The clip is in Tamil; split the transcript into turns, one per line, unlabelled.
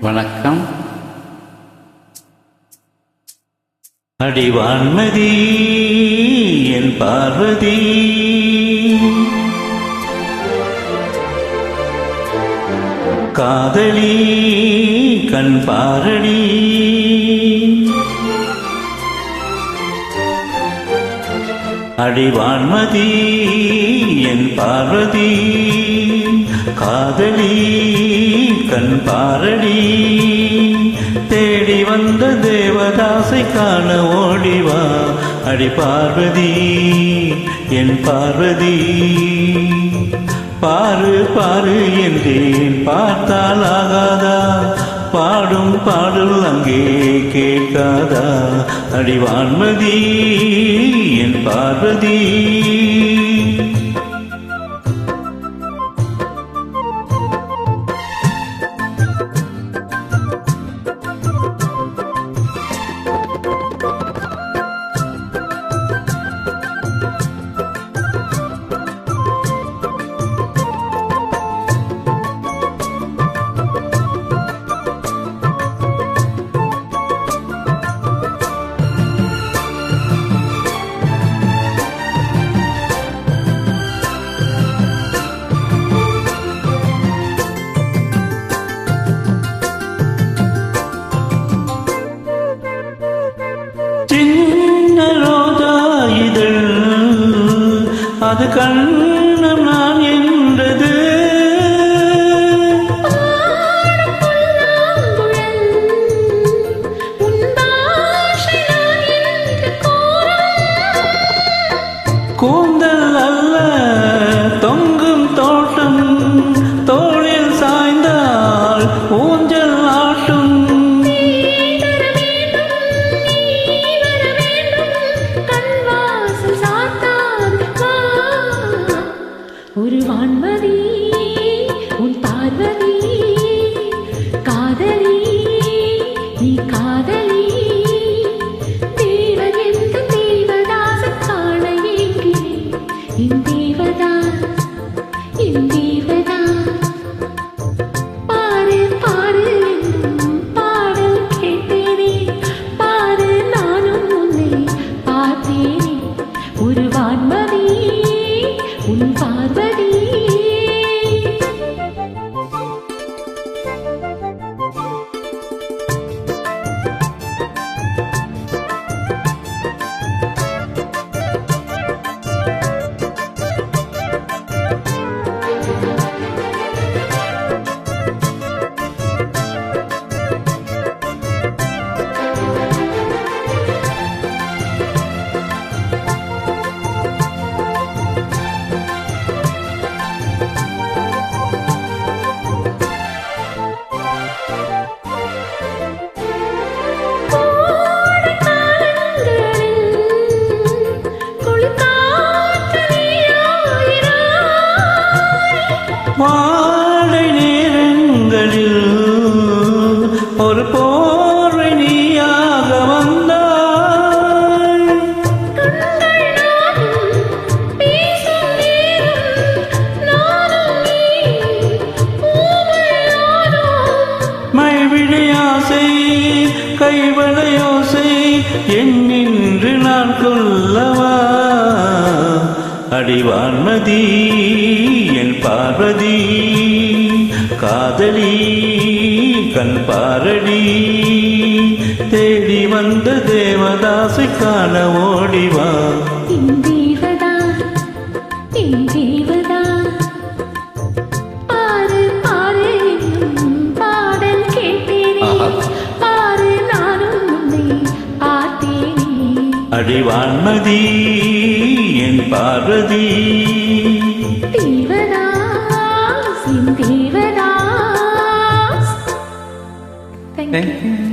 வணக்கம். அடிவான்மதி என் பார்வதி. காதலி கண் பாரடி அடிவான்மதி என் பார்வதி. காதலி கண் பாரடி. தேடி வந்த தேவதாசை காண ஓடிவா அடி பார்வதி என் பார்வதி. பாரு பாரு என்றேன் பார்த்தால் ஆகாதா? பாடும் பாடல் அங்கே கேட்காதா? அடிவான்மதி என் பார்வதி. அது கண்ணம் நான் என்றது கூந்தல்
வான்மதி உன் பார்வதி காதலி நீ காதலி. தேவன் எந்த தேவதாச காண ஏங்கினேன் என் என் பாரு பாரு பாடல் கேட்டேனே. பாரு நானும் உன்னை பார்த்தேனே. ஒரு வான்மதி உன்
பார் ஒரு போர்வை நீயாக வந்தாய் மைவிழியாசை கைவளையோசை என்னின்று நான் கொல்லவா? அடிவான்மதி என் பார்வதி காதலி கண் பாரடி தேடி வந்த தேவதாசை காண ஓடிவா
உன்னை பார்த்தேனே.
அடிவான்மதி என் பார்வதி Thank you.